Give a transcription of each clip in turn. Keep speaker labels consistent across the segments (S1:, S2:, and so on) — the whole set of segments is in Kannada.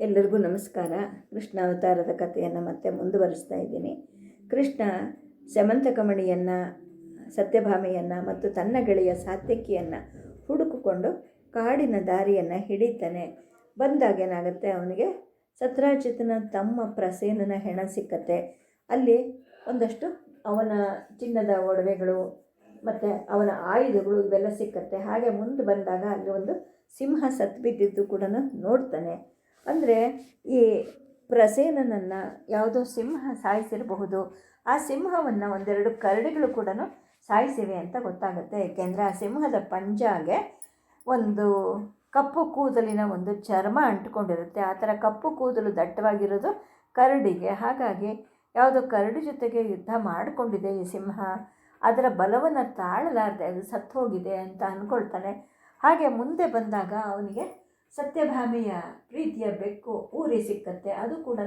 S1: ಎಲ್ಲರಿಗೂ ನಮಸ್ಕಾರ. ಕೃಷ್ಣ ಅವತಾರದ ಕಥೆಯನ್ನು ಮತ್ತೆ ಮುಂದುವರಿಸ್ತಾ ಇದ್ದೀನಿ. ಕೃಷ್ಣ ಶಮಂತಕಮಣಿಯನ್ನು ಸತ್ಯಭಾಮೆಯನ್ನು ಮತ್ತು ತನ್ನ ಗೆಳೆಯ ಸಾತ್ಯಕಿಯನ್ನು ಹುಡುಕಿಕೊಂಡು ಕಾಡಿನ ದಾರಿಯನ್ನು ಹಿಡಿತಾನೆ. ಬಂದಾಗ ಏನಾಗುತ್ತೆ? ಅವನಿಗೆ ಸತ್ರಾಜಿತನ ತಮ್ಮ ಪ್ರಸೇನನ ಹೆಣ ಸಿಕ್ಕತ್ತೆ. ಅಲ್ಲಿ ಒಂದಷ್ಟು ಅವನ ಚಿನ್ನದ ಒಡವೆಗಳು ಮತ್ತು ಅವನ ಆಯುಧಗಳು ಇವೆಲ್ಲ ಸಿಕ್ಕತ್ತೆ. ಹಾಗೆ ಮುಂದೆ ಬಂದಾಗ ಅಲ್ಲಿ ಒಂದು ಸಿಂಹ ಸತ್ತು ಬಿದ್ದಿದ್ದು ಕೂಡ ನೋಡ್ತಾನೆ. ಅಂದರೆ ಈ ಪ್ರಸೇನನನ್ನು ಯಾವುದೋ ಸಿಂಹ ಸಾಯಿಸಿರಬಹುದು. ಆ ಸಿಂಹವನ್ನು ಒಂದೆರಡು ಕರಡಿಗಳು ಕೂಡ ಸಾಯಿಸಿವೆ ಅಂತ ಗೊತ್ತಾಗುತ್ತೆ. ಏಕೆಂದರೆ ಆ ಸಿಂಹದ ಪಂಜಾಗೆ ಒಂದು ಕಪ್ಪು ಕೂದಲಿನ ಒಂದು ಚರ್ಮ ಅಂಟ್ಕೊಂಡಿರುತ್ತೆ. ಆ ಥರ ಕಪ್ಪು ಕೂದಲು ದಟ್ಟವಾಗಿರೋದು ಕರಡಿಗೆ. ಹಾಗಾಗಿ ಯಾವುದೋ ಕರಡಿ ಜೊತೆಗೆ ಯುದ್ಧ ಮಾಡಿಕೊಂಡಿದೆ ಈ ಸಿಂಹ. ಅದರ ಬಲವನ್ನು ತಾಳಲಾರದೆ ಅದು ಸತ್ತು ಹೋಗಿದೆ ಅಂತ ಅಂದ್ಕೊಳ್ತಾನೆ ಹಾಗೆ ಮುಂದೆ ಬಂದಾಗ ಅವನಿಗೆ ಸತ್ಯಭಾಮೆಯ ಪ್ರೀತಿಯ ಬೆಕ್ಕು ಊರಿ ಸಿಕ್ಕತ್ತೆ. ಅದು ಕೂಡ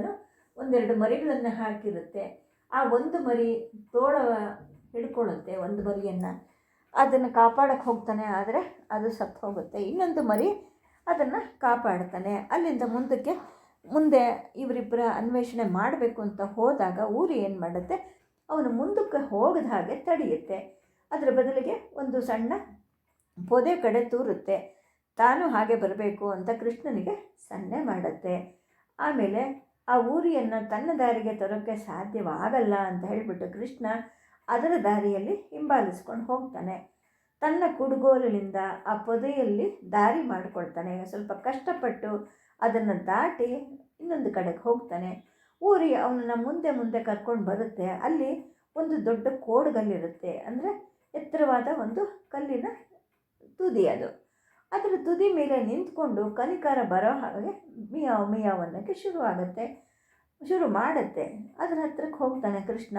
S1: ಒಂದೆರಡು ಮರಿಗಳನ್ನು ಹಾಕಿರುತ್ತೆ. ಆ ಒಂದು ಮರಿ ತೋಳ ಹಿಡ್ಕೊಳ್ಳುತ್ತೆ, ಒಂದು ಮರಿಯನ್ನು. ಅದನ್ನು ಕಾಪಾಡಕ್ಕೆ ಹೋಗ್ತಾನೆ, ಆದರೆ ಅದು ಸತ್ತು ಹೋಗುತ್ತೆ. ಇನ್ನೊಂದು ಮರಿ ಅದನ್ನು ಕಾಪಾಡ್ತಾನೆ. ಅಲ್ಲಿಂದ ಮುಂದಕ್ಕೆ ಮುಂದೆ ಇವರಿಬ್ಬರ ಅನ್ವೇಷಣೆ ಮಾಡಬೇಕು ಅಂತ ಹೋದಾಗ ಊರು ಏನು ಮಾಡುತ್ತೆ? ಅವನು ಮುಂದಕ್ಕೆ ಹೋಗದ ಹಾಗೆ ತಡೆಯುತ್ತೆ. ಅದರ ಬದಲಿಗೆ ಒಂದು ಸಣ್ಣ ಪೊದೆ ಕಡೆ ತೂರುತ್ತೆ. ತಾನು ಹಾಗೆ ಬರಬೇಕು ಅಂತ ಕೃಷ್ಣನಿಗೆ ಸನ್ನೆ ಮಾಡುತ್ತೆ. ಆಮೇಲೆ ಆ ಊರಿಯನ್ನು ತನ್ನ ದಾರಿಗೆ ತರೋಕ್ಕೆ ಸಾಧ್ಯವಾಗಲ್ಲ ಅಂತ ಹೇಳಿಬಿಟ್ಟು ಕೃಷ್ಣ ಅದರ ದಾರಿಯಲ್ಲಿ ಹಿಂಬಾಲಿಸ್ಕೊಂಡು ಹೋಗ್ತಾನೆ. ತನ್ನ ಕುಡುಗೋಲಿನಿಂದ ಆ ಪೊದೆಯಲ್ಲಿ ದಾರಿ ಮಾಡಿಕೊಳ್ತಾನೆ. ಸ್ವಲ್ಪ ಕಷ್ಟಪಟ್ಟು ಅದನ್ನು ದಾಟಿ ಇನ್ನೊಂದು ಕಡೆಗೆ ಹೋಗ್ತಾನೆ. ಊರಿ ಅವನನ್ನು ಮುಂದೆ ಮುಂದೆ ಕರ್ಕೊಂಡು ಬರುತ್ತೆ. ಅಲ್ಲಿ ಒಂದು ದೊಡ್ಡ ಕೋಡುಗಲ್ಲಿರುತ್ತೆ. ಅಂದರೆ ಎತ್ತರವಾದ ಒಂದು ಕಲ್ಲಿನ ತುದಿ ಅದು. ಅದರ ತುದಿ ಮೇಲೆ ನಿಂತ್ಕೊಂಡು ಕನಿಕಾರ ಬರೋ ಹಾಗೆ ಮಿಯಾವ್ ಮಿಯಾವ್ ಅನ್ನೋಕ್ಕೆ ಶುರು ಆಗುತ್ತೆ ಶುರು ಮಾಡುತ್ತೆ. ಅದರ ಹತ್ರಕ್ಕೆ ಹೋಗ್ತಾನೆ ಕೃಷ್ಣ.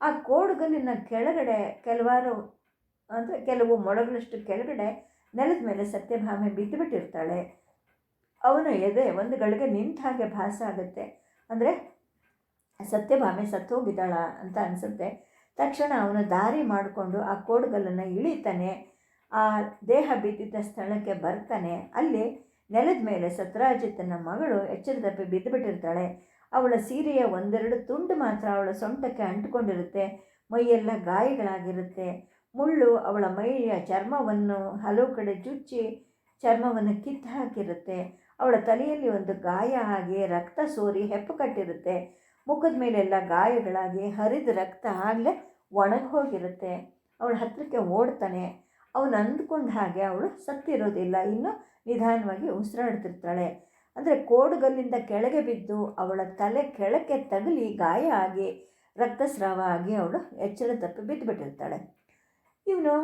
S1: ಆ ಕೋಡುಗಲ್ಲಿನ ಕೆಳಗಡೆ ಕೆಲವಾರು, ಅಂದರೆ ಕೆಲವು ಮೊಳಗಳಷ್ಟು ಕೆಳಗಡೆ ನೆಲದ ಮೇಲೆ ಸತ್ಯಭಾಮೆ ಬಿದ್ದುಬಿಟ್ಟಿರ್ತಾಳೆ. ಅವನ ಎದೆ ಒಂದು ಗಳಿಗೆ ನಿಂತ ಹಾಗೆ ಭಾಸ ಆಗುತ್ತೆ. ಅಂದರೆ ಸತ್ಯಭಾಮೆ ಸತ್ತೋಗಿದ್ದಾಳ ಅಂತ ಅನಿಸುತ್ತೆ. ತಕ್ಷಣ ಅವನು ದಾರಿ ಮಾಡಿಕೊಂಡು ಆ ಕೋಡುಗಲ್ಲನ್ನು ಇಳಿತಾನೆ. ಆ ದೇಹ ಬಿದ್ದಿದ್ದ ಸ್ಥಳಕ್ಕೆ ಬರ್ತಾನೆ. ಅಲ್ಲಿ ನೆಲದ ಮೇಲೆ ಸತ್ರಾಜಿತನ ಮಗಳು ಎಚ್ಚರದಪ್ಪಿ ಬಿದ್ದುಬಿಟ್ಟಿರ್ತಾಳೆ. ಅವಳ ಸೀರೆಯ ಒಂದೆರಡು ತುಂಡು ಮಾತ್ರ ಅವಳ ಸೊಂಟಕ್ಕೆ ಅಂಟಿಕೊಂಡಿರುತ್ತೆ. ಮೈಯೆಲ್ಲ ಗಾಯಗಳಾಗಿರುತ್ತೆ. ಮುಳ್ಳು ಅವಳ ಮೈಯ ಚರ್ಮವನ್ನು ಹಲವು ಕಡೆ ಚುಚ್ಚಿ ಚರ್ಮವನ್ನು ಕಿತ್ತು ಹಾಕಿರುತ್ತೆ. ಅವಳ ತಲೆಯಲ್ಲಿ ಒಂದು ಗಾಯ ಆಗಿ ರಕ್ತ ಸೋರಿ ಹೆಪ್ಪು ಕಟ್ಟಿರುತ್ತೆ. ಮುಖದ ಮೇಲೆಲ್ಲ ಗಾಯಗಳಾಗಿ ಹರಿದ ರಕ್ತ ಆಗಲೇ ಒಣಗಿ ಹೋಗಿರುತ್ತೆ. ಅವಳ ಹತ್ತಿರಕ್ಕೆ ಓಡ್ತಾನೆ. ಅವನು ಅಂದ್ಕೊಂಡ ಹಾಗೆ ಅವಳು ಸತ್ತಿರೋದಿಲ್ಲ ಇನ್ನು ನಿಧಾನವಾಗಿ ಉಸಿರಾಡ್ತಿರ್ತಾಳೆ. ಅಂದರೆ ಕೋಡುಗಲ್ಲಿಂದ ಕೆಳಗೆ ಬಿದ್ದು ಅವಳ ತಲೆ ಕೆಳಕ್ಕೆ ತಗಲಿ ಗಾಯ ಆಗಿ, ರಕ್ತಸ್ರಾವ ಆಗಿ ಅವಳು ಎಚ್ಚರ ತಪ್ಪಿ ಬಿದ್ದುಬಿಟ್ಟಿರ್ತಾಳೆ ಇವನು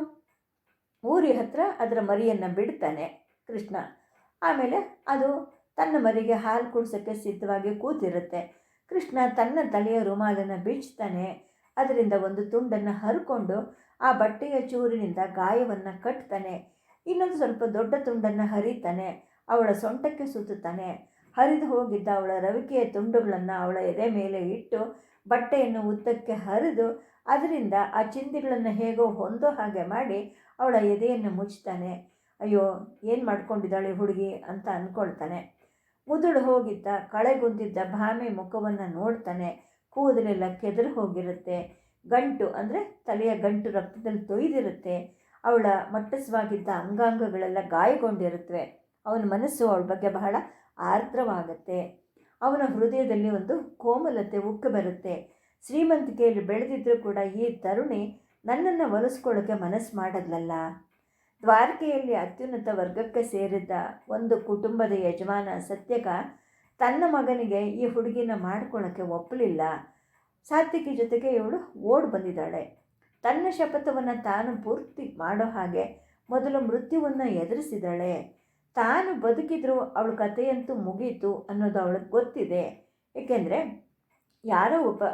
S1: ಊರಿ ಹತ್ರ ಅದರ ಮರಿಯನ್ನು ಬಿಡ್ತಾನೆ ಕೃಷ್ಣ. ಆಮೇಲೆ ಅದು ತನ್ನ ಮರಿಗೆ ಹಾಲು ಕುಡಿಸೋಕ್ಕೆ ಸಿದ್ಧವಾಗಿ ಕೂತಿರುತ್ತೆ. ಕೃಷ್ಣ ತನ್ನ ತಲೆಯ ರುಮಾಲನ್ನು ಬಿಚ್ಚುತ್ತಾನೆ ಅದರಿಂದ ಒಂದು ತುಂಡನ್ನು ಹರ್ಕೊಂಡು ಆ ಬಟ್ಟೆಯ ಚೂರಿನಿಂದ ಗಾಯವನ್ನು ಕಟ್ತಾನೆ. ಇನ್ನೊಂದು ಸ್ವಲ್ಪ ದೊಡ್ಡ ತುಂಡನ್ನು ಹರಿತಾನೆ. ಅವಳ ಸೊಂಟಕ್ಕೆ ಸುತ್ತುತ್ತಾನೆ. ಹರಿದು ಹೋಗಿದ್ದ ಅವಳ ರವಿಕೆಯ ತುಂಡುಗಳನ್ನು ಅವಳ ಎದೆ ಮೇಲೆ ಇಟ್ಟು ಬಟ್ಟೆಯನ್ನು ಉದ್ದಕ್ಕೆ ಹರಿದು ಅದರಿಂದ ಆ ಚಿಂದಿಗಳನ್ನು ಹೇಗೋ ಹೊಂದೋ ಹಾಗೆ ಮಾಡಿ ಅವಳ ಎದೆಯನ್ನು ಮುಚ್ತಾನೆ. ಅಯ್ಯೋ, ಏನು ಮಾಡ್ಕೊಂಡಿದ್ದಾಳೆ ಹುಡುಗಿ ಅಂತ ಅಂದ್ಕೊಳ್ತಾನೆ ಮುದುಳು ಹೋಗಿದ್ದ, ಕಳೆಗುಂದಿದ್ದ ಭಾಮೆ ಮುಖವನ್ನು ನೋಡ್ತಾನೆ. ಕೂದಲೆಲ್ಲ ಕೆದರು ಹೋಗಿರುತ್ತೆ. ಗಂಟು ಅಂದರೆ ತಲೆಯ ಗಂಟು ರಕ್ತದಲ್ಲಿ ತೊಯ್ದಿರುತ್ತೆ. ಅವಳ ಮಟ್ಟಸವಾಗಿದ್ದ ಅಂಗಾಂಗಗಳೆಲ್ಲ ಗಾಯಗೊಂಡಿರುತ್ತವೆ. ಅವನ ಮನಸ್ಸು ಅವಳ ಬಗ್ಗೆ ಬಹಳ ಆರ್ದ್ರವಾಗುತ್ತೆ. ಅವನ ಹೃದಯದಲ್ಲಿ ಒಂದು ಕೋಮಲತೆ ಉಕ್ಕು ಬರುತ್ತೆ. ಶ್ರೀಮಂತಿಕೆಯಲ್ಲಿ ಬೆಳೆದಿದ್ದರೂ ಕೂಡ ಈ ತರುಣಿ ನನ್ನನ್ನು ಒಲಿಸ್ಕೊಳ್ಳೋಕ್ಕೆ ಮನಸ್ಸು ಮಾಡದ್ಲಲ್ಲ. ದ್ವಾರಕೆಯಲ್ಲಿ ಅತ್ಯುನ್ನತ ವರ್ಗಕ್ಕೆ ಸೇರಿದ್ದ ಒಂದು ಕುಟುಂಬದ ಯಜಮಾನ ಸತ್ಯಕ ತನ್ನ ಮಗನಿಗೆ ಈ ಹುಡುಗಿನ ಮಾಡ್ಕೊಳ್ಳೋಕ್ಕೆ ಒಪ್ಪಲಿಲ್ಲ. ಸಾತ್ವಿಕಿ ಜೊತೆಗೆ ಇವಳು ಓಡ್ ಬಂದಿದ್ದಾಳೆ. ತನ್ನ ಶಪಥವನ್ನು ತಾನು ಪೂರ್ತಿ ಮಾಡೋ ಹಾಗೆ ಮೊದಲು ಮೃತ್ಯುವನ್ನು ಎದುರಿಸಿದಾಳೆ. ತಾನು ಬದುಕಿದ್ರೂ ಅವಳ ಕಥೆಯಂತೂ ಮುಗೀತು ಅನ್ನೋದು ಅವಳಿಗೆ ಗೊತ್ತಿದೆ. ಏಕೆಂದರೆ ಯಾರೋ ಒಬ್ಬ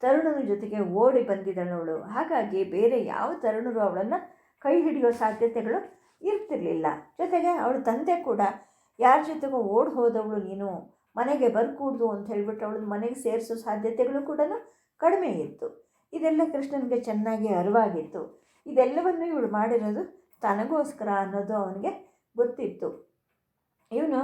S1: ತರುಣನ ಜೊತೆಗೆ ಓಡಿ ಬಂದಿದ್ದಾಳವಳು. ಹಾಗಾಗಿ ಬೇರೆ ಯಾವ ತರುಣರು ಅವಳನ್ನು ಕೈ ಹಿಡಿಯೋ ಸಾಧ್ಯತೆಗಳು ಇರ್ತಿರಲಿಲ್ಲ. ಜೊತೆಗೆ ಅವಳ ತಂದೆ ಕೂಡ ಯಾರ ಜೊತೆಗೂ ಓಡಿ ಹೋದವಳು ನೀನು? ಮನೆಗೆ ಬರ್ಕೂಡ್ದು ಅಂತ ಹೇಳ್ಬಿಟ್ಟು ಅವಳನ್ನ ಮನೆಗೆ ಸೇರಿಸೋ ಸಾಧ್ಯತೆಗಳು ಕೂಡ ಕಡಿಮೆ ಇತ್ತು. ಇದೆಲ್ಲ ಕೃಷ್ಣನಿಗೆ ಚೆನ್ನಾಗಿ ಅರಿವಾಗಿತ್ತು. ಇದೆಲ್ಲವನ್ನು ಇವಳು ಮಾಡಿರೋದು ತನಗೋಸ್ಕರ ಅನ್ನೋದು ಅವನಿಗೆ ಗೊತ್ತಿತ್ತು. ಇವನು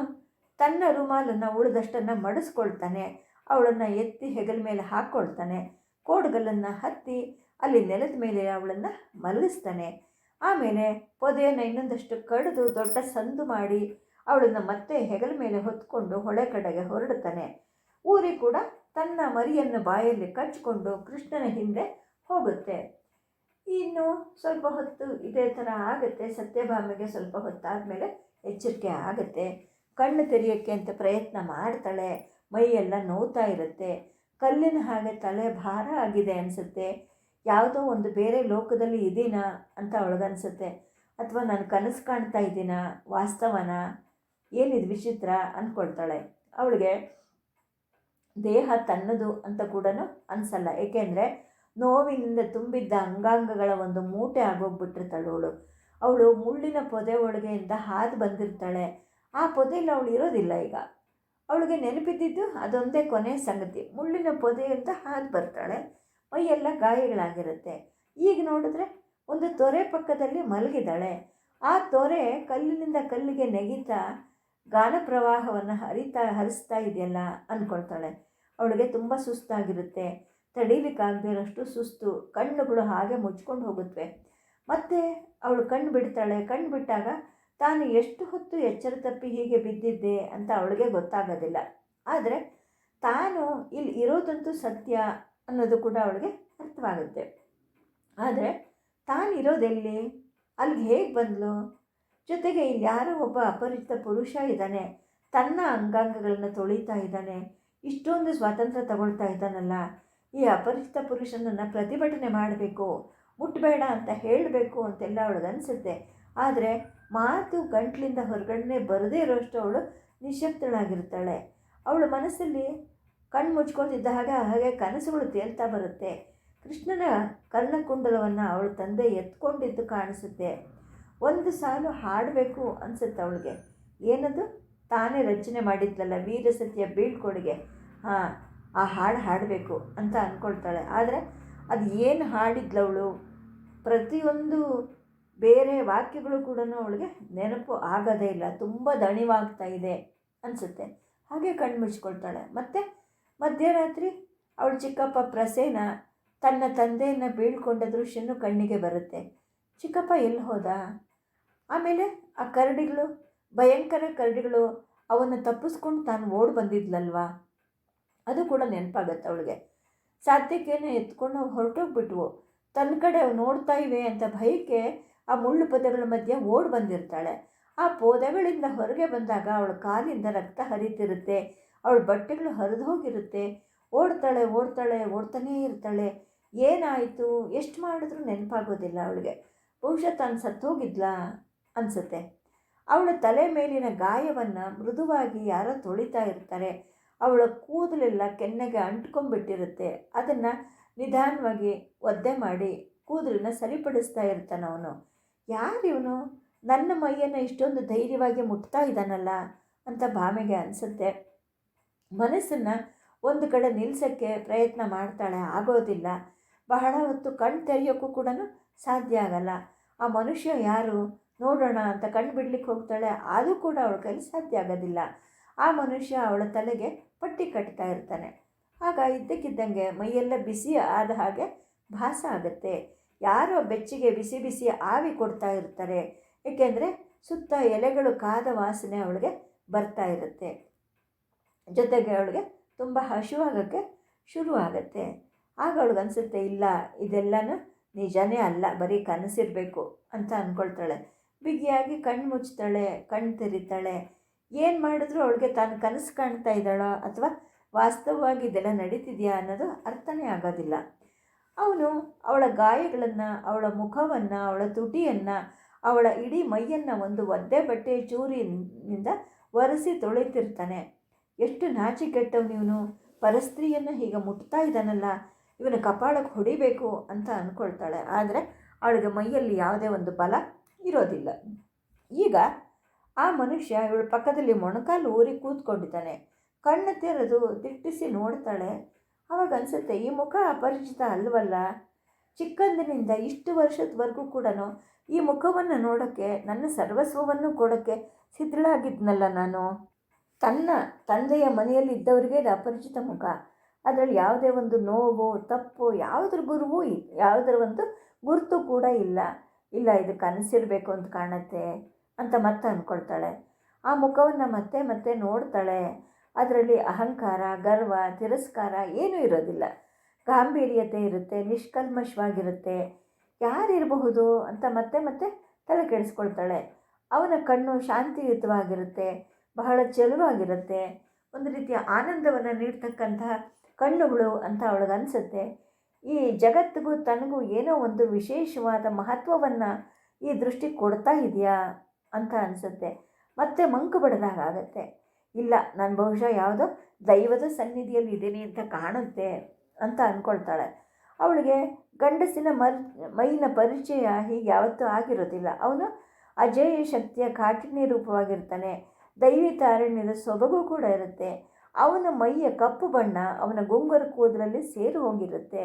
S1: ತನ್ನ ರುಮಾಲನ್ನು ಉಳಿದಷ್ಟನ್ನು ಮಡಿಸ್ಕೊಳ್ತಾನೆ. ಅವಳನ್ನು ಎತ್ತಿ ಹೆಗಲ ಮೇಲೆ ಹಾಕ್ಕೊಳ್ತಾನೆ. ಕೋಡ್ಗಲನ್ನು ಹತ್ತಿ ಅಲ್ಲಿ ನೆಲದ ಮೇಲೆ ಅವಳನ್ನು ಮಲಗಿಸ್ತಾನೆ ಆಮೇಲೆ ಪೊದೆಯನ್ನು ಇನ್ನೊಂದಷ್ಟು ಕಡಿದು ದೊಡ್ಡ ಸಂದು ಮಾಡಿ ಅವಳನ್ನು ಮತ್ತೆ ಹೆಗಲ ಮೇಲೆ ಹೊತ್ಕೊಂಡು ಹೊಳೆ ಕಡೆಗೆ ಹೊರಡುತ್ತಾನೆ. ಊರಿ ಕೂಡ ತನ್ನ ಮರಿಯನ್ನು ಬಾಯಲ್ಲಿ ಕಚ್ಚಿಕೊಂಡು ಕೃಷ್ಣನ ಹಿಂದೆ ಹೋಗುತ್ತೆ. ಇನ್ನು ಸ್ವಲ್ಪ ಹೊತ್ತು ಇದೇ ಥರ ಆಗುತ್ತೆ. ಸತ್ಯಭಾಮೆಗೆ ಸ್ವಲ್ಪ ಹೊತ್ತಾದಮೇಲೆ ಎಚ್ಚರಿಕೆ ಆಗುತ್ತೆ. ಕಣ್ಣು ತೆರೆಯೋಕ್ಕೆ ಅಂತ ಪ್ರಯತ್ನ ಮಾಡ್ತಾಳೆ. ಮೈಯೆಲ್ಲ ನೋವ್ತಾ ಇರುತ್ತೆ. ಕಲ್ಲಿನ ಹಾಗೆ ತಲೆ ಭಾರ ಆಗಿದೆ ಅನಿಸುತ್ತೆ. ಯಾವುದೋ ಒಂದು ಬೇರೆ ಲೋಕದಲ್ಲಿ ಇದ್ದೀನಾ ಅಂತ ಅವಳಿಗನ್ಸುತ್ತೆ. ಅಥವಾ ನಾನು ಕನಸು ಕಾಣ್ತಾ ಇದ್ದೀನಾ ವಾಸ್ತವನ? ಏನಿದು ವಿಚಿತ್ರ ಅಂದ್ಕೊಳ್ತಾಳೆ ಅವಳಿಗೆ ದೇಹ ತನ್ನದು ಅಂತ ಕೂಡ ಅನಿಸಲ್ಲ. ಏಕೆಂದರೆ ನೋವಿನಿಂದ ತುಂಬಿದ್ದ ಅಂಗಾಂಗಗಳ ಒಂದು ಮೂಟೆ ಆಗೋಗ್ಬಿಟ್ಟಿರ್ತಾಳೆ ಅವಳು. ಅವಳು ಮುಳ್ಳಿನ ಪೊದೆ ಒಳಗೆಯಿಂದ ಹಾದು ಬಂದಿರ್ತಾಳೆ. ಆ ಪೊದೆಯಲ್ಲಿ ಅವಳು ಇರೋದಿಲ್ಲ ಈಗ. ಅವಳಿಗೆ ನೆನಪಿದ್ದಿದ್ದು ಅದೊಂದೇ ಕೊನೆ ಸಂಗತಿ. ಮುಳ್ಳಿನ ಪೊದೆಯಿಂದ ಹಾದು ಬರ್ತಾಳೆ. ಮೈಯೆಲ್ಲ ಗಾಯಗಳಾಗಿರುತ್ತೆ. ಈಗ ನೋಡಿದ್ರೆ ಒಂದು ತೊರೆ ಪಕ್ಕದಲ್ಲಿ ಮಲಗಿದ್ದಾಳೆ. ಆ ತೊರೆ ಕಲ್ಲಿನಿಂದ ಕಲ್ಲಿಗೆ ನೆಗಿತಾ ಗಾನ ಪ್ರವಾಹವನ್ನು ಹರಿತಾ, ಹರಿಸ್ತಾ ಇದೆಯಲ್ಲ ಅಂದ್ಕೊಳ್ತಾಳೆ ಅವಳಿಗೆ ತುಂಬ ಸುಸ್ತಾಗಿರುತ್ತೆ. ತಡೀಲಿಕ್ಕಾಗದಿರೋಷ್ಟು ಸುಸ್ತು. ಕಣ್ಣುಗಳು ಹಾಗೆ ಮುಚ್ಕೊಂಡು ಹೋಗುತ್ತವೆ ಮತ್ತು ಅವಳು ಕಣ್ಣು ಬಿಡ್ತಾಳೆ. ಕಣ್ಣು ಬಿಟ್ಟಾಗ ತಾನು ಎಷ್ಟು ಹೊತ್ತು ಎಚ್ಚರ ತಪ್ಪಿ ಹೀಗೆ ಬಿದ್ದಿದ್ದೆ ಅಂತ ಅವಳಿಗೆ ಗೊತ್ತಾಗೋದಿಲ್ಲ. ಆದರೆ ತಾನು ಇಲ್ಲಿ ಇರೋದಂತೂ ಸತ್ಯ ಅನ್ನೋದು ಕೂಡ ಅವಳಿಗೆ ಅರ್ಥವಾಗುತ್ತೆ. ಆದರೆ ತಾನಿರೋದೆಲ್ಲಿ? ಅಲ್ಲಿಗೆ ಹೇಗೆ ಬಂದಳು ಜೊತೆಗೆ ಇಲ್ಲಿ ಯಾರೋ ಒಬ್ಬ ಅಪರಿಚಿತ ಪುರುಷ ಇದ್ದಾನೆ. ತನ್ನ ಅಂಗಾಂಗಗಳನ್ನು ತೊಳಿತಾ ಇದ್ದಾನೆ. ಇಷ್ಟೊಂದು ಸ್ವಾತಂತ್ರ್ಯ ತಗೊಳ್ತಾ ಇದ್ದಾನಲ್ಲ. ಈ ಅಪರಿಚಿತ ಪುರುಷನನ್ನು ಪ್ರತಿಭಟನೆ ಮಾಡಬೇಕು ಮುಟ್ಟಬೇಡ ಅಂತ ಹೇಳಬೇಕು ಅಂತೆಲ್ಲ ಅವಳಿಗೆ ಅನಿಸುತ್ತೆ. ಆದರೆ ಮಾತು ಗಂಟ್ಲಿಂದ ಹೊರಗಡೆ ಬರದೇ ಇರೋಷ್ಟು ಅವಳು ನಿಶಬ್ದಳಾಗಿರ್ತಾಳೆ ಅವಳ ಮನಸ್ಸಲ್ಲಿ ಕಣ್ಣು ಮುಚ್ಕೊಂಡಿದ್ದ ಹಾಗೆ ಹಾಗೆ ಕನಸುಗಳು ತೇಲ್ತಾ ಬರುತ್ತೆ. ಕೃಷ್ಣನ ಕರ್ಣಕುಂಡಲವನ್ನು ಅವಳ ತಂದೆ ಎತ್ಕೊಂಡಿದ್ದು ಕಾಣಿಸುತ್ತೆ. ಒಂದು ಸಾಲು ಹಾಡಬೇಕು ಅನಿಸುತ್ತೆ ಅವಳಿಗೆ. ಏನದು? ತಾನೇ ರಚನೆ ಮಾಡಿದ್ಲಲ್ಲ ವೀರಸತ್ಯ ಬೀಳ್ಕೊಡುಗೆ. ಹಾಂ, ಆ ಹಾಡು ಹಾಡಬೇಕು ಅಂತ ಅಂದ್ಕೊಳ್ತಾಳೆ ಆದರೆ ಅದು ಏನು ಹಾಡಿದ್ಲವಳು ಪ್ರತಿಯೊಂದು ಬೇರೆ ವಾಕ್ಯಗಳು ಕೂಡ ಅವಳಿಗೆ ನೆನಪು ಆಗೋದೇ ಇಲ್ಲ. ತುಂಬ ದಣಿವಾಗ್ತಾ ಇದೆ ಅನಿಸುತ್ತೆ. ಹಾಗೆ ಕಣ್ಣು ಮುಚ್ಕೊಳ್ತಾಳೆ. ಮತ್ತು ಮಧ್ಯರಾತ್ರಿ ಅವಳು ಚಿಕ್ಕಪ್ಪ ಪ್ರಸೇನ ತನ್ನ ತಂದೆಯನ್ನು ಬೀಳ್ಕೊಂಡ ದೃಶ್ಯನೂ ಕಣ್ಣಿಗೆ ಬರುತ್ತೆ. ಚಿಕ್ಕಪ್ಪ ಎಲ್ಲಿ ಹೋದ? ಆಮೇಲೆ ಆ ಕರಡಿಗಳು, ಭಯಂಕರ ಕರಡಿಗಳು ಅವನ್ನು ತಪ್ಪಿಸ್ಕೊಂಡು ತಾನು ಓಡಿ ಬಂದಿದ್ಲಲ್ವಾ? ಅದು ಕೂಡ ನೆನಪಾಗತ್ತೆ ಅವಳಿಗೆ. ಸಾತ್ವಿಕೇನ ಎತ್ಕೊಂಡು ಹೊರಟೋಗ್ಬಿಟ್ವು. ತನ್ನ ಕಡೆ ಅವು ನೋಡ್ತಾ ಇವೆ ಅಂತ ಭಯಕ್ಕೆ ಆ ಮುಳ್ಳು ಪೊದೆಗಳ ಮಧ್ಯೆ ಓಡಿ ಬಂದಿರ್ತಾಳೆ. ಆ ಪೊದೆಗಳಿಂದ ಹೊರಗೆ ಬಂದಾಗ ಅವಳ ಕಾಲಿಂದ ರಕ್ತ ಹರಿತಿರುತ್ತೆ. ಅವಳ ಬಟ್ಟೆಗಳು ಹರಿದು ಹೋಗಿರುತ್ತೆ. ಓಡ್ತಾಳೆ ಓಡ್ತಾಳೆ, ಓಡ್ತಾನೇ ಇರ್ತಾಳೆ. ಏನಾಯಿತು? ಎಷ್ಟು ಮಾಡಿದ್ರೂ ನೆನಪಾಗೋದಿಲ್ಲ ಅವಳಿಗೆ. ಬಹುಶಃ ತಾನು ಸತ್ತೋಗಿದ್ಲಾ? ಅನಿಸುತ್ತೆ. ಅವಳ ತಲೆ ಮೇಲಿನ ಗಾಯವನ್ನು ಮೃದುವಾಗಿ ಯಾರೋ ತೊಳಿತಾ ಇರ್ತಾರೆ. ಅವಳ ಕೂದಲೆಲ್ಲ ಕೆನ್ನೆಗೆ ಅಂಟ್ಕೊಂಡ್ಬಿಟ್ಟಿರುತ್ತೆ. ಅದನ್ನು ನಿಧಾನವಾಗಿ ಒದ್ದೆ ಮಾಡಿ ಕೂದಲನ್ನ ಸರಿಪಡಿಸ್ತಾ ಇರ್ತಾನೆ ಅವನು. ಯಾರಿವನು ನನ್ನ ಮೈಯನ್ನು ಇಷ್ಟೊಂದು ಧೈರ್ಯವಾಗಿ ಮುಟ್ತಾ ಇದ್ದಾನಲ್ಲ ಅಂತ ಭಾಮೆಗೆ ಅನಿಸುತ್ತೆ. ಮನಸ್ಸನ್ನು ಒಂದು ಕಡೆ ನಿಲ್ಲಿಸೋಕ್ಕೆ ಪ್ರಯತ್ನ ಮಾಡ್ತಾಳೆ, ಆಗೋದಿಲ್ಲ. ಬಹಳ ಹೊತ್ತು ಕಣ್ ತೆರೆಯೋಕ್ಕೂ ಕೂಡ ಸಾಧ್ಯ ಆಗಲ್ಲ. ಆ ಮನುಷ್ಯ ಯಾರು? ನೋಡೋಣ ಅಂತ ಕಣ್ಣು ಬಿಡ್ಲಿಕ್ಕೆ ಹೋಗ್ತಾಳೆ. ಅದು ಕೂಡ ಅವಳ ಕೈಲಿ ಸಾಧ್ಯ ಆಗೋದಿಲ್ಲ. ಆ ಮನುಷ್ಯ ಅವಳ ತಲೆಗೆ ಪಟ್ಟಿ ಕಟ್ತಾ ಇರ್ತಾನೆ. ಆಗ ಇದ್ದಕ್ಕಿದ್ದಂಗೆ ಮೈಯೆಲ್ಲ ಬಿಸಿ ಆದ ಹಾಗೆ ಭಾಸ ಆಗುತ್ತೆ. ಯಾರೋ ಬೆಚ್ಚಿಗೆ ಬಿಸಿ ಬಿಸಿ ಆವಿ ಕೊಡ್ತಾ ಇರ್ತಾರೆ. ಏಕೆಂದರೆ ಸುತ್ತ ಎಲೆಗಳು ಕಾದ ವಾಸನೆ ಅವಳಿಗೆ ಬರ್ತಾ ಇರುತ್ತೆ. ಜೊತೆಗೆ ಅವಳಿಗೆ ತುಂಬ ಹಸಿವಾಗೋಕ್ಕೆ ಶುರು ಆಗುತ್ತೆ. ಆಗ ಅವಳಿಗನ್ಸುತ್ತೆ ಇಲ್ಲ, ಇದೆಲ್ಲನೂ ನಿಜನೇ ಅಲ್ಲ, ಬರೀ ಕನಸಿರಬೇಕು ಅಂತ ಅಂದ್ಕೊಳ್ತಾಳೆ ಬಿಗಿಯಾಗಿ ಕಣ್ಣು ಮುಚ್ತಾಳೆ, ಕಣ್ಣು ತೆರಿತಾಳೆ. ಏನು ಮಾಡಿದ್ರು ಅವಳಿಗೆ ತಾನು ಕನಸು ಕಾಣ್ತಾ ಇದ್ದಾಳೋ ಅಥವಾ ವಾಸ್ತವವಾಗಿ ಇದೆಲ್ಲ ನಡೀತಿದೆಯಾ ಅನ್ನೋದು ಅರ್ಥನೇ ಆಗೋದಿಲ್ಲ. ಅವನು ಅವಳ ಗಾಯಗಳನ್ನು, ಅವಳ ಮುಖವನ್ನು, ಅವಳ ತುಟಿಯನ್ನು, ಅವಳ ಇಡೀ ಮೈಯನ್ನು ಒಂದು ಒದ್ದೆ ಬಟ್ಟೆ ಚೂರಿನಿಂದ ಒರೆಸಿ ತೊಳಿತಿರ್ತಾನೆ. ಎಷ್ಟು ನಾಚಿಕೆಟ್ಟವನು ಇವನು. ಪರಸ್ತ್ರೀಯನ್ನು ಹೀಗೆ ಮುಟ್ತಾ ಇದ್ದಾನಲ್ಲ, ಇವನು ಕಪಾಳಕ್ಕೆ ಹೊಡಿಬೇಕು ಅಂತ ಅಂದ್ಕೊಳ್ತಾಳೆ ಆದರೆ ಅವಳಿಗೆ ಮೈಯಲ್ಲಿ ಯಾವುದೇ ಒಂದು ಬಲ ಇರೋದಿಲ್ಲ. ಈಗ ಆ ಮನುಷ್ಯ ಇವಳ ಪಕ್ಕದಲ್ಲಿ ಮೊಣಕಾಲು ಊರಿ ಕೂತ್ಕೊಂಡಿದ್ದಾನೆ. ಕಣ್ಣು ತೆರೆದು ದಿಟ್ಟಿಸಿ ನೋಡ್ತಾಳೆ. ಅವಾಗ ಅನಿಸುತ್ತೆ, ಈ ಮುಖ ಅಪರಿಚಿತ ಅಲ್ವಲ್ಲ? ಚಿಕ್ಕಂದಿನಿಂದ ಇಷ್ಟು ವರ್ಷದವರೆಗೂ ಕೂಡ ಈ ಮುಖವನ್ನು ನೋಡೋಕ್ಕೆ, ನನ್ನ ಸರ್ವಸ್ವವನ್ನು ಕೊಡೋಕ್ಕೆ ಸಿದ್ಧಳಾಗಿದ್ನಲ್ಲ ನಾನು. ತನ್ನ ತಂದೆಯ ಮನೆಯಲ್ಲಿ ಇದ್ದವರಿಗೆ ಇದು ಅಪರಿಚಿತ ಮುಖ. ಅದರಲ್ಲಿ ಯಾವುದೇ ಒಂದು ನೋವು, ತಪ್ಪು ಯಾವುದ್ರ ಗುರುವು ಯಾವುದರ ಒಂದು ಗುರುತು ಕೂಡ ಇಲ್ಲ. ಇಲ್ಲ, ಇದು ಕನಸಿರಬೇಕು ಅಂತ ಕಾಣುತ್ತೆ ಅಂತ ಮತ್ತೆ ಅಂದ್ಕೊಳ್ತಾಳೆ ಆ ಮುಖವನ್ನು ಮತ್ತೆ ಮತ್ತೆ ನೋಡ್ತಾಳೆ. ಅದರಲ್ಲಿ ಅಹಂಕಾರ, ಗರ್ವ, ತಿರಸ್ಕಾರ ಏನೂ ಇರೋದಿಲ್ಲ. ಗಾಂಭೀರ್ಯತೆ ಇರುತ್ತೆ, ನಿಷ್ಕಲ್ಮಶವಾಗಿರುತ್ತೆ. ಯಾರಿರಬಹುದು ಅಂತ ಮತ್ತೆ ಮತ್ತೆ ತಲೆ ಕೆಡಿಸ್ಕೊಳ್ತಾಳೆ. ಅವನ ಕಣ್ಣು ಶಾಂತಿಯುತವಾಗಿರುತ್ತೆ, ಬಹಳ ಚೆಲುವಾಗಿರುತ್ತೆ. ಒಂದು ರೀತಿಯ ಆನಂದವನ್ನು ನೀಡ್ತಕ್ಕಂತಹ ಕಣ್ಣುಗಳು ಅಂತ ಅವಳಿಗೆ ಅನಿಸುತ್ತೆ ಈ ಜಗತ್ತಿಗೂ ತನಗೂ ಏನೋ ಒಂದು ವಿಶೇಷವಾದ ಮಹತ್ವವನ್ನು ಈ ದೃಷ್ಟಿ ಕೊಡ್ತಾ ಇದೆಯಾ ಅಂತ ಅನಿಸುತ್ತೆ. ಮತ್ತೆ ಮಂಕು ಬಡ್ದಾಗ ಆಗುತ್ತೆ. ಇಲ್ಲ, ನಾನು ಬಹುಶಃ ಯಾವುದೋ ದೈವದ ಸನ್ನಿಧಿಯಲ್ಲಿ ಇದ್ದೀನಿ ಅಂತ ಕಾಣುತ್ತೆ ಅಂತ ಅಂದ್ಕೊಳ್ತಾಳೆ ಅವಳಿಗೆ ಗಂಡಸಿನ ಮರ್, ಮೈನ ಪರಿಚಯ ಹೀಗೆ ಯಾವತ್ತೂ ಆಗಿರೋದಿಲ್ಲ. ಅವನು ಅಜೇಯ ಶಕ್ತಿಯ ಕಾಠಿಣ್ಯ ರೂಪವಾಗಿರ್ತಾನೆ. ದೈವಿ ತಾರಣ್ಯದ ಸೊಬಗು ಕೂಡ ಇರುತ್ತೆ. ಅವನ ಮೈಯ ಕಪ್ಪು ಬಣ್ಣ ಅವನ ಗುಂಗರು ಕೂದಲಲ್ಲಿ ಸೇರು ಹೋಗಿರುತ್ತೆ.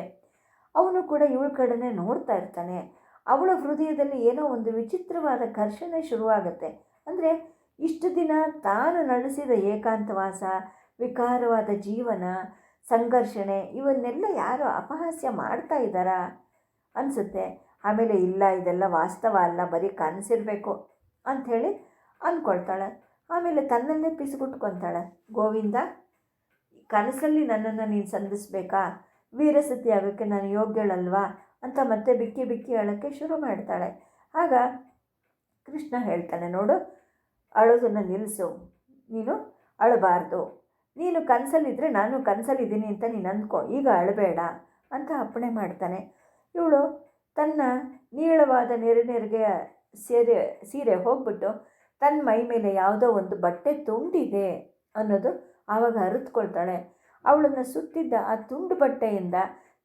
S1: ಅವನು ಕೂಡ ಇವಳ ಕಡೆನೇ ನೋಡ್ತಾ ಇರ್ತಾನೆ. ಅವಳ ಹೃದಯದಲ್ಲಿ ಏನೋ ಒಂದು ವಿಚಿತ್ರವಾದ ಘರ್ಷಣೆ ಶುರುವಾಗುತ್ತೆ. ಅಂದರೆ ಇಷ್ಟು ದಿನ ತಾನು ನಡೆಸಿದ ಏಕಾಂತವಾಸ, ವಿಕಾರವಾದ ಜೀವನ, ಸಂಘರ್ಷಣೆ ಇವನ್ನೆಲ್ಲ ಯಾರು ಅಪಹಾಸ್ಯ ಮಾಡ್ತಾ ಇದ್ದಾರಾ? ಅನಿಸುತ್ತೆ. ಆಮೇಲೆ ಇಲ್ಲ, ಇದೆಲ್ಲ ವಾಸ್ತವ ಅಲ್ಲ, ಬರೀ ಕನಸಿರಬೇಕು ಅಂಥೇಳಿ ಅಂದ್ಕೊಳ್ತಾಳೆ ಆಮೇಲೆ ತನ್ನಲ್ಲೇ ಪಿಸುಗುಟ್ಕೊತಾಳೆ. ಗೋವಿಂದ ಕನಸಲ್ಲಿ ನನ್ನನ್ನು ನೀನು ಸಂಧಿಸ್ಬೇಕಾ? ವೀರಸತಿ ಆಗೋಕ್ಕೆ ನಾನು ಯೋಗ್ಯಳಲ್ವಾ ಅಂತ ಮತ್ತೆ ಬಿಕ್ಕಿ ಬಿಕ್ಕಿ ಅಳೋಕ್ಕೆ ಶುರು ಮಾಡ್ತಾಳೆ. ಆಗ ಕೃಷ್ಣ ಹೇಳ್ತಾನೆ, ನೋಡು, ಅಳೋದನ್ನು ನಿಲ್ಲಿಸು ನೀನು ಅಳಬಾರ್ದು. ನೀನು ಕನಸಲ್ಲಿದ್ದರೆ ನಾನು ಕನಸಲ್ಲಿದ್ದೀನಿ ಅಂತ ನೀನು ಅಂದ್ಕೋ ಈಗ ಅಳಬೇಡ ಅಂತ ಅಪ್ಪಣೆ ಮಾಡ್ತಾನೆ. ಇವಳು ತನ್ನ ನೀಳವಾದ ನೆರೆನೆರಿಗೆ ಸೀರೆ ಸೀರೆ ಹೋಗ್ಬಿಟ್ಟು ತನ್ನ ಮೈ ಮೇಲೆ ಯಾವುದೋ ಒಂದು ಬಟ್ಟೆ ತುಂಡಿದೆ ಅನ್ನೋದು ಆವಾಗ ಅರಿತುಕೊಳ್ತಾಳೆ. ಅವಳನ್ನು ಸುತ್ತಿದ್ದ ಆ ತುಂಡು ಬಟ್ಟೆಯಿಂದ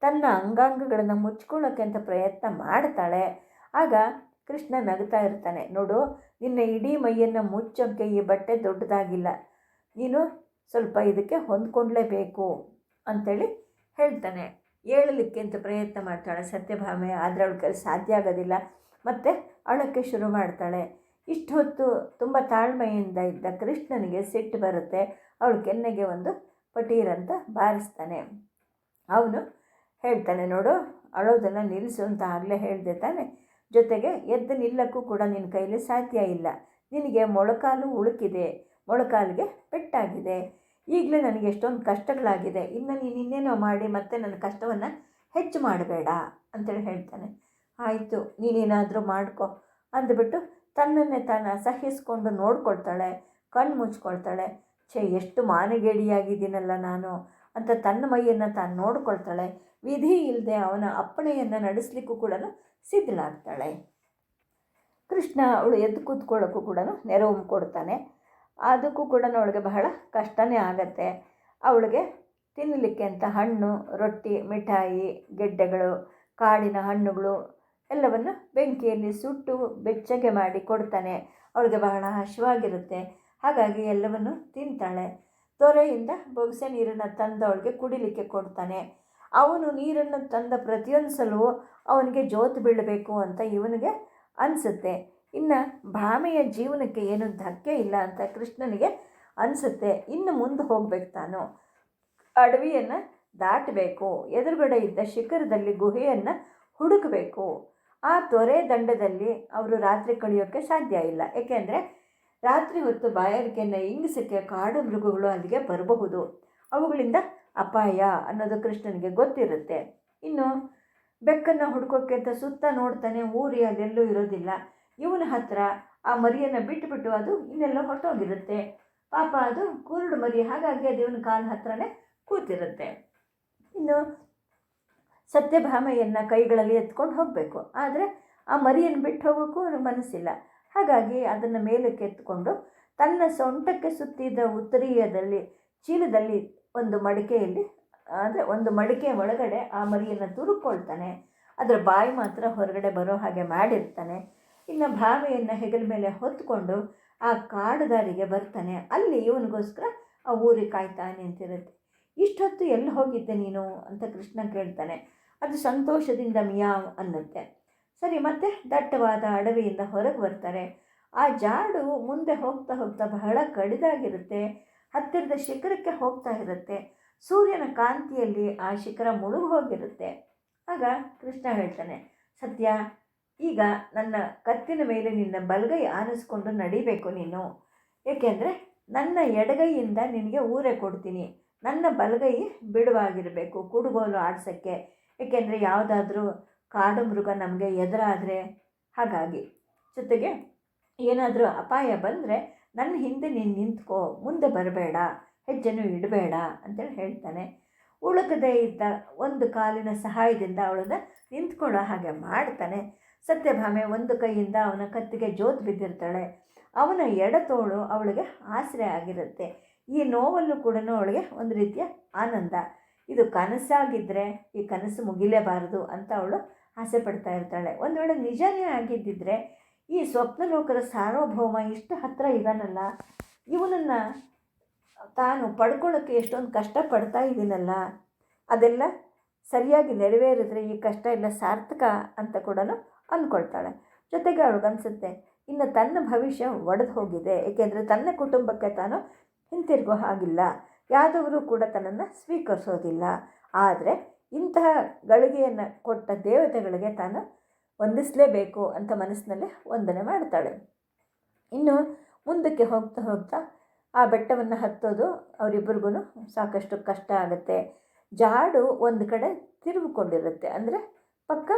S1: ತನ್ನ ಅಂಗಾಂಗಗಳನ್ನು ಮುಚ್ಕೊಳ್ಳೋಕ್ಕೆ ಅಂತ ಪ್ರಯತ್ನ ಮಾಡ್ತಾಳೆ. ಆಗ ಕೃಷ್ಣ ನಗ್ತಾ ಇರ್ತಾನೆ, ನೋಡು, ನಿನ್ನ ಇಡೀ ಮೈಯನ್ನು ಮುಚ್ಚೋಕ್ಕೆ ಈ ಬಟ್ಟೆ ದೊಡ್ಡದಾಗಿಲ್ಲ. ನೀನು ಸ್ವಲ್ಪ ಇದಕ್ಕೆ ಹೊಂದ್ಕೊಂಡ್ಲೇಬೇಕು ಅಂಥೇಳಿ ಹೇಳ್ತಾನೆ. ಹೇಳಲಿಕ್ಕೆ ಅಂತ ಪ್ರಯತ್ನ ಮಾಡ್ತಾಳೆ. ಸತ್ಯಭಾಮೆ ಆದರೆ ಅವಳ ಕೆಲಸ ಸಾಧ್ಯ ಆಗೋದಿಲ್ಲ. ಮತ್ತು ಅಳಕ್ಕೆ ಶುರು ಮಾಡ್ತಾಳೆ. ಇಷ್ಟು ಹೊತ್ತು ತುಂಬ ತಾಳ್ಮೆಯಿಂದ ಇದ್ದ ಕೃಷ್ಣನಿಗೆ ಸಿಟ್ಟು ಬರುತ್ತೆ. ಅವಳು ಕೆನ್ನೆಗೆ ಒಂದು ಪಟೀರಂತ ಬಾರಿಸ್ತಾನೆ. ಅವನು ಹೇಳ್ತಾನೆ, ನೋಡು, ಅಳೋದನ್ನು ನಿಲ್ಲಿಸು ಅಂತ ಆಗಲೇ ಹೇಳಿದೆ ತಾನೆ. ಜೊತೆಗೆ, ಎದ್ದು ನಿಲ್ಲಕ್ಕೂ ಕೂಡ ನಿನ್ನ ಕೈಲಿ ಸಾಧ್ಯ ಇಲ್ಲ. ನಿನಗೆ ಮೊಳಕಾಲು ಉಳುಕಿದೆ. ಮೊಳಕಾಲಿಗೆ ಪೆಟ್ಟಾಗಿದೆ. ಈಗಲೇ ನನಗೆ ಎಷ್ಟೊಂದು ಕಷ್ಟಗಳಾಗಿದೆ. ಇನ್ನು ನೀನು ಇನ್ನೇನೋ ಮಾಡಿ ಮತ್ತೆ ನನ್ನ ಕಷ್ಟವನ್ನು ಹೆಚ್ಚು ಮಾಡಬೇಡ ಅಂತೇಳಿ ಹೇಳ್ತಾನೆ. ಆಯಿತು, ನೀನೇನಾದರೂ ಮಾಡ್ಕೊ ಅಂದ್ಬಿಟ್ಟು ತನ್ನನ್ನೇ ತಾನು ಅಸಹ್ಯಿಸ್ಕೊಂಡು ನೋಡ್ಕೊಳ್ತಾಳೆ, ಕಣ್ಣು ಮುಚ್ಕೊಳ್ತಾಳೆ. ಛೇ, ಎಷ್ಟು ಮಾನಗೇಡಿಯಾಗಿದ್ದೀನಲ್ಲ ನಾನು ಅಂತ ತನ್ನ ಮೈಯನ್ನು ತಾನು ನೋಡ್ಕೊಳ್ತಾಳೆ. ವಿಧಿ ಇಲ್ಲದೆ ಅವನ ಅಪ್ಪಣೆಯನ್ನು ನಡೆಸಲಿಕ್ಕೂ ಕೂಡ ಸಿದ್ಧಳಾಗ್ತಾಳೆ. ಕೃಷ್ಣ ಅವಳು ಎದ್ದು ಕೂತ್ಕೊಳ್ಳೋಕ್ಕೂ ಕೂಡ ನೆರವು ಕೊಡ್ತಾನೆ. ಅದಕ್ಕೂ ಕೂಡ ಅವಳಿಗೆ ಬಹಳ ಕಷ್ಟನೇ ಆಗತ್ತೆ. ಅವಳಿಗೆ ತಿನ್ನಲಿಕ್ಕೆ ಅಂತ ಹಣ್ಣು, ರೊಟ್ಟಿ, ಮಿಠಾಯಿ, ಗೆಡ್ಡೆಗಳು, ಕಾಡಿನ ಹಣ್ಣುಗಳು ಎಲ್ಲವನ್ನು ಬೆಂಕಿಯಲ್ಲಿ ಸುಟ್ಟು ಬೆಚ್ಚಗೆ ಮಾಡಿ ಕೊಡ್ತಾನೆ. ಅವಳಿಗೆ ಬಹಳ ಹಸಿವಾಗಿರುತ್ತೆ ಹಾಗಾಗಿ ಎಲ್ಲವನ್ನು ತಿಂತಾಳೆ. ತೊರೆಯಿಂದ ಬೊಗಸೆ ನೀರನ್ನು ತಂದವಳಿಗೆ ಕುಡಿಲಿಕ್ಕೆ ಕೊಡ್ತಾನೆ. ಅವನು ನೀರನ್ನು ತಂದ ಪ್ರತಿಯೊಂದು ಸಲವೂ ಅವನಿಗೆ ಜೋತು ಬೀಳಬೇಕು ಅಂತ ಇವನಿಗೆ ಅನಿಸುತ್ತೆ. ಇನ್ನು ಭಾಮೆಯ ಜೀವನಕ್ಕೆ ಏನು ಧಕ್ಕೆ ಇಲ್ಲ ಅಂತ ಕೃಷ್ಣನಿಗೆ ಅನಿಸುತ್ತೆ. ಇನ್ನು ಮುಂದೆ ಹೋಗ್ಬೇಕು ತಾನು. ಅಡವಿಯನ್ನು ದಾಟಬೇಕು. ಎದುರುಗಡೆ ಇದ್ದ ಶಿಖರದಲ್ಲಿ ಗುಹೆಯನ್ನು ಹುಡುಕಬೇಕು. ಆ ತೊರೆ ದಂಡದಲ್ಲಿ ಅವರು ರಾತ್ರಿ ಕಳೆಯೋಕ್ಕೆ ಸಾಧ್ಯ ಇಲ್ಲ. ಏಕೆಂದರೆ ರಾತ್ರಿ ಹೊತ್ತು ಬಾಯಾರಿಕೆಯನ್ನು ಇಂಗಿಸಕ್ಕೆ ಕಾಡು ಮೃಗಗಳು ಅಲ್ಲಿಗೆ ಬರಬಹುದು? ಅವುಗಳಿಂದ ಅಪಾಯ ಅನ್ನೋದು ಕೃಷ್ಣನಿಗೆ ಗೊತ್ತಿರುತ್ತೆ. ಇನ್ನು ಬೆಕ್ಕನ್ನು ಹುಡ್ಕೋಕ್ಕೆ ಅಂತ ಸುತ್ತ ನೋಡ್ತಾನೆ ಊರಿ ಅದೆಲ್ಲೂ ಇರೋದಿಲ್ಲ. ಇವನ ಹತ್ರ ಆ ಮರಿಯನ್ನು ಬಿಟ್ಟುಬಿಟ್ಟು ಅದು ಇನ್ನೆಲ್ಲೋ ಹೊರಟೋಗಿರುತ್ತೆ. ಪಾಪ ಅದು ಕುರುಡು ಮರಿ, ಹಾಗಾಗಿ ಅದು ಇವನ ಕಾಲ ಹತ್ರನೇ ಕೂತಿರುತ್ತೆ. ಇನ್ನು ಸತ್ಯಭಾಮೆಯನ್ನು ಕೈಗಳಲ್ಲಿ ಎತ್ಕೊಂಡು ಹೋಗಬೇಕು. ಆದರೆ ಆ ಮರಿಯನ್ನು ಬಿಟ್ಟು ಹೋಗೋಕ್ಕೂ ಮನಸ್ಸಿಲ್ಲ. ಹಾಗಾಗಿ ಅದನ್ನು ಮೇಲಕ್ಕೆ ಎತ್ಕೊಂಡು ತನ್ನ ಸೊಂಟಕ್ಕೆ ಸುತ್ತಿದ್ದ ಉತ್ತರೀಯದಲ್ಲಿ, ಚೀಲದಲ್ಲಿ ಒಂದು ಮಡಿಕೆಯಲ್ಲಿ, ಅಂದರೆ ಒಂದು ಮಡಿಕೆ ಒಳಗಡೆ ಆ ಮರಿಯನ್ನು ತುರುಕೊಳ್ತಾನೆ. ಅದರ ಬಾಯಿ ಮಾತ್ರ ಹೊರಗಡೆ ಬರೋ ಹಾಗೆ ಮಾಡಿರ್ತಾನೆ. ಇನ್ನು ಭಾವೆಯನ್ನು ಹೆಗಲ ಮೇಲೆ ಹೊತ್ಕೊಂಡು ಆ ಕಾಡುದಾರಿಗೆ ಬರ್ತಾನೆ. ಅಲ್ಲಿ ಇವನಿಗೋಸ್ಕರ ಆ ಊರಿಗೆ ಕಾಯ್ತಾನೆ ಅಂತಿರುತ್ತೆ. ಇಷ್ಟೊತ್ತು ಎಲ್ಲಿ ಹೋಗಿದ್ದೆ ನೀನು? ಅಂತ ಕೃಷ್ಣ ಕೇಳ್ತಾನೆ. ಅದು ಸಂತೋಷದಿಂದ ಮಿಯಾವ್ ಅನ್ನುತ್ತೆ. ಸರಿ, ಮತ್ತೆ ದಟ್ಟವಾದ ಅಡವಿಯಿಂದ ಹೊರಗೆ ಬರ್ತಾರೆ. ಆ ಜಾಡು ಮುಂದೆ ಹೋಗ್ತಾ ಹೋಗ್ತಾ ಬಹಳ ಕಡಿದಾಗಿರುತ್ತೆ. ಹತ್ತಿರದ ಶಿಖರಕ್ಕೆ ಹೋಗ್ತಾ ಇರುತ್ತೆ. ಸೂರ್ಯನ ಕಾಂತಿಯಲ್ಲಿ ಆ ಶಿಖರ ಮುಳುಗು ಹೋಗಿರುತ್ತೆ ಆಗ ಕೃಷ್ಣ ಹೇಳ್ತಾನೆ, ಸತ್ಯ, ಈಗ ನನ್ನ ಕತ್ತಿನ ಮೇಲೆ ನಿನ್ನ ಬಲಗೈ ಆನಿಸ್ಕೊಂಡು ನಡಿಬೇಕು ನೀನು. ಏಕೆಂದರೆ ನನ್ನ ಎಡಗೈಯಿಂದ ನಿನಗೆ ಊರೇ ಕೊಡ್ತೀನಿ. ನನ್ನ ಬಲಗೈ ಬಿಡುವಾಗಿರಬೇಕು ಕುಡುಗೋಲು ಆಡ್ಸೋಕ್ಕೆ. ಏಕೆಂದರೆ ಯಾವುದಾದ್ರೂ ಕಾಡು ಮೃಗ ನಮಗೆ ಎದುರಾದರೆ ಹಾಗಾಗಿ. ಜೊತೆಗೆ ಏನಾದರೂ ಅಪಾಯ ಬಂದರೆ ನನ್ನ ಹಿಂದೆ ನೀನು ನಿಂತ್ಕೋ, ಮುಂದೆ ಬರಬೇಡ, ಹೆಜ್ಜೆನೂ ಇಡಬೇಡ ಅಂತೇಳಿ ಹೇಳ್ತಾನೆ. ಉಳುಕದೇ ಇದ್ದ ಒಂದು ಕಾಲಿನ ಸಹಾಯದಿಂದ ಅವಳನ್ನು ನಿಂತ್ಕೊಳ್ಳೋ ಹಾಗೆ ಮಾಡ್ತಾನೆ. ಸತ್ಯಭಾಮೆ ಒಂದು ಕೈಯಿಂದ ಅವನ ಕತ್ತಿಗೆ ಜೋತ್ ಬಿದ್ದಿರ್ತಾಳೆ. ಅವನ ಎಡತೋಳು ಅವಳಿಗೆ ಆಸರೆ ಆಗಿರುತ್ತೆ. ಈ ನೋವಲ್ಲೂ ಕೂಡ ಅವಳಿಗೆ ಒಂದು ರೀತಿಯ ಆನಂದ. ಇದು ಕನಸಾಗಿದ್ದರೆ ಈ ಕನಸು ಮುಗಿಲೇಬಾರದು ಅಂತ ಅವಳು ಆಸೆ ಪಡ್ತಾ ಇರ್ತಾಳೆ. ಒಂದು ವೇಳೆ ನಿಜನೇ ಆಗಿದ್ದಿದ್ರೆ ಈ ಸ್ವಪ್ನಲೋಕದ ಸಾರ್ವಭೌಮ ಇಷ್ಟು ಹತ್ತಿರ ಇದ್ದಾನಲ್ಲ, ಇವನನ್ನು ತಾನು ಪಡ್ಕೊಳ್ಳೋಕ್ಕೆ ಎಷ್ಟೊಂದು ಕಷ್ಟ ಪಡ್ತಾ ಇದ್ದೀನಲ್ಲ, ಅದೆಲ್ಲ ಸರಿಯಾಗಿ ನೆರವೇರಿದ್ರೆ ಈ ಕಷ್ಟ ಎಲ್ಲ ಸಾರ್ಥಕ ಅಂತ ಕೂಡ ಅಂದ್ಕೊಳ್ತಾಳೆ ಜೊತೆಗೆ ಅವಳಿಗನ್ಸುತ್ತೆ ಇನ್ನು ತನ್ನ ಭವಿಷ್ಯ ಒಡೆದು ಹೋಗಿದೆ, ಏಕೆಂದರೆ ತನ್ನ ಕುಟುಂಬಕ್ಕೆ ತಾನು ಹಿಂತಿರುಗೋ ಹಾಗಿಲ್ಲ. ಯಾದವರು ಕೂಡ ತನ್ನನ್ನು ಸ್ವೀಕರಿಸೋದಿಲ್ಲ. ಆದರೆ ಇಂತಹ ಗಳಿಗೆಯನ್ನು ಕೊಟ್ಟ ದೇವತೆಗಳಿಗೆ ತಾನು ವಂದಿಸಲೇಬೇಕು ಅಂತ ಮನಸ್ಸಿನಲ್ಲಿ ವಂದನೆ ಮಾಡ್ತಾಳೆ. ಇನ್ನು ಮುಂದಕ್ಕೆ ಹೋಗ್ತಾ ಹೋಗ್ತಾ ಆ ಬೆಟ್ಟವನ್ನು ಹತ್ತೋದು ಅವರಿಬ್ಬರಿಗೂ ಸಾಕಷ್ಟು ಕಷ್ಟ ಆಗುತ್ತೆ. ಜಾಡು ಒಂದು ಕಡೆ ತಿರುಗಿಕೊಂಡಿರುತ್ತೆ. ಅಂದರೆ ಪಕ್ಕ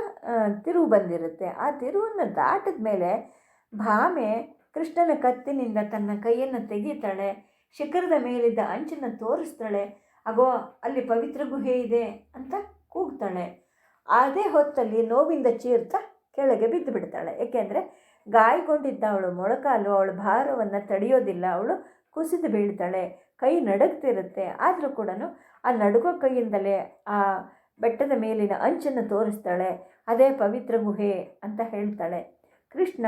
S1: ತಿರುವು ಬಂದಿರುತ್ತೆ. ಆ ತಿರುವನ್ನು ದಾಟಿದ ಮೇಲೆ ಭಾಮೆ ಕೃಷ್ಣನ ಕತ್ತಿನಿಂದ ತನ್ನ ಕೈಯನ್ನು ತೆಗೀತಾಳೆ. ಶಿಖರದ ಮೇಲಿದ್ದ ಅಂಚನ್ನು ತೋರಿಸ್ತಾಳೆ. ಆಗೋ ಅಲ್ಲಿ ಪವಿತ್ರ ಗುಹೆ ಇದೆ ಅಂತ ಕೂಗ್ತಾಳೆ. ಅದೇ ಹೊತ್ತಲ್ಲಿ ನೋವಿಂದ ಚೀರ್ತಾ ಕೆಳಗೆ ಬಿದ್ದು ಬಿಡ್ತಾಳೆ. ಏಕೆಂದರೆ ಗಾಯಗೊಂಡಿದ್ದ ಅವಳು ಮೊಳಕಾಲು, ಅವಳ ಭಾರವನ್ನು ತಡೆಯೋದಿಲ್ಲ, ಅವಳು ಕುಸಿದು ಬೀಳ್ತಾಳೆ. ಕೈ ನಡಗ್ತಿರುತ್ತೆ. ಆದರೂ ಕೂಡ ಆ ನಡುಗೋ ಕೈಯಿಂದಲೇ ಆ ಬೆಟ್ಟದ ಮೇಲಿನ ಅಂಚನ್ನು ತೋರಿಸ್ತಾಳೆ. ಅದೇ ಪವಿತ್ರ ಗುಹೆ ಅಂತ ಹೇಳ್ತಾಳೆ. ಕೃಷ್ಣ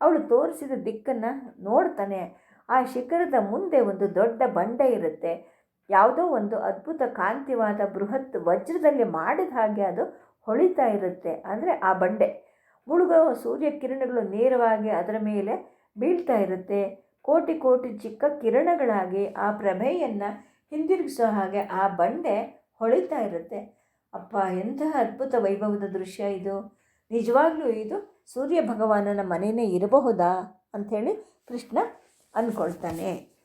S1: ಅವಳು ತೋರಿಸಿದ ದಿಕ್ಕನ್ನು ನೋಡ್ತಾನೆ. ಆ ಶಿಖರದ ಮುಂದೆ ಒಂದು ದೊಡ್ಡ ಬಂಡೆ ಇರುತ್ತೆ. ಯಾವುದೋ ಒಂದು ಅದ್ಭುತ ಕಾಂತಿವಾದ ಬೃಹತ್ ವಜ್ರದಲ್ಲಿ ಮಾಡಿದ ಹಾಗೆ ಅದು ಹೊಳಿತಾ ಇರುತ್ತೆ. ಅಂದರೆ ಆ ಬಂಡೆ. ಮುಳುಗುವ ಸೂರ್ಯ ಕಿರಣಗಳು ನೇರವಾಗಿ ಅದರ ಮೇಲೆ ಬೀಳ್ತಾ ಇರುತ್ತೆ. ಕೋಟಿ ಕೋಟಿ ಚಿಕ್ಕ ಕಿರಣಗಳಾಗಿ ಆ ಪ್ರಭೆಯನ್ನು ಹಿಂದಿರುಗಿಸೋ ಹಾಗೆ ಆ ಬಂಡೆ ಹೊಳಿತಾ ಇರುತ್ತೆ. ಅಪ್ಪ ಎಂತಹ ಅದ್ಭುತ ವೈಭವದ ದೃಶ್ಯ ಇದು. ನಿಜವಾಗ್ಲೂ ಇದು ಸೂರ್ಯ ಭಗವಾನನ ಮನೆಯೇ ಇರಬಹುದಾ? ಅಂಥೇಳಿ ಕೃಷ್ಣ ಅಂದ್ಕೊಳ್ತಾನೆ.